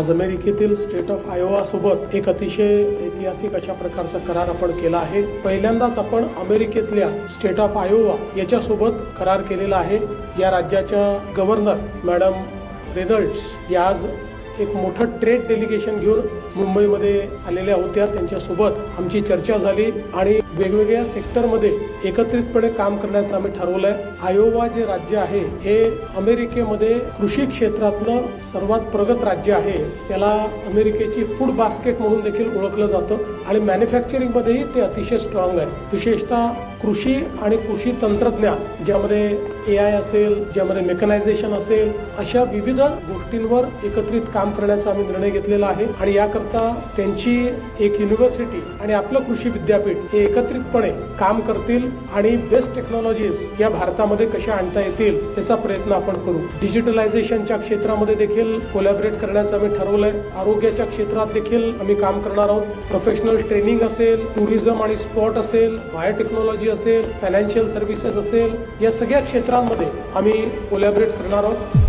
आज अमेरिकेतील state of Iowa सोबत एक अतिशय ऐतिहासिक अशा प्रकारचा करार आपण केला आहे. पहिल्यांदाच आपण अमेरिकेतल्या स्टेट ऑफ आयोवा याच्यासोबत करार केलेला आहे. या राज्याच्या गव्हर्नर मॅडम रेनल्ड्स या आज एक मोठं ट्रेड डेलिगेशन घेऊन मुंबईमध्ये आलेल्या होत्या. त्यांच्यासोबत आमची चर्चा झाली आणि वेगवेगळ्या सेक्टरमध्ये एकत्रितपणे काम करण्याचं आम्ही ठरवलं आहे आयोवा जे राज्य आहे हे अमेरिकेमध्ये कृषी क्षेत्रातलं सर्वात प्रगत राज्य आहे. त्याला अमेरिकेची फूड बास्केट म्हणून देखील ओळखलं जातं आणि मॅन्युफॅक्चरिंगमध्येही ते अतिशय स्ट्रॉंग आहे. विशेषतः कृषी आणि कृषी तंत्रज्ञान ज्यामध्ये ए आय असेल ज्यामध्ये मेकनायझेशन असेल अशा विविध गोष्टींवर एकत्रित काम करण्याचा आम्ही निर्णय घेतलेला आहे. आणि याकरता त्यांची एक युनिव्हर्सिटी आणि आपलं कृषी विद्यापीठ हे एकत्रितपणे काम करतील आणि बेस्ट टेक्नॉलॉजीज या भारतामध्ये कशा आणता येतील त्याचा प्रयत्न आपण करू. डिजिटलायझेशनच्या क्षेत्रामध्ये देखील कोलॅबरेट करण्याचं आम्ही ठरवलंय. आरोग्याच्या क्षेत्रात देखील आम्ही काम करणार आहोत. प्रोफेशनल ट्रेनिंग असेल टुरिझम आणि स्पॉट असेल बायोटेक्नॉलॉजी असेल फायनान्शियल सर्व्हिसेस असेल या सगळ्या क्षेत्रांमध्ये आम्ही कोलॅबरेट करणार आहोत.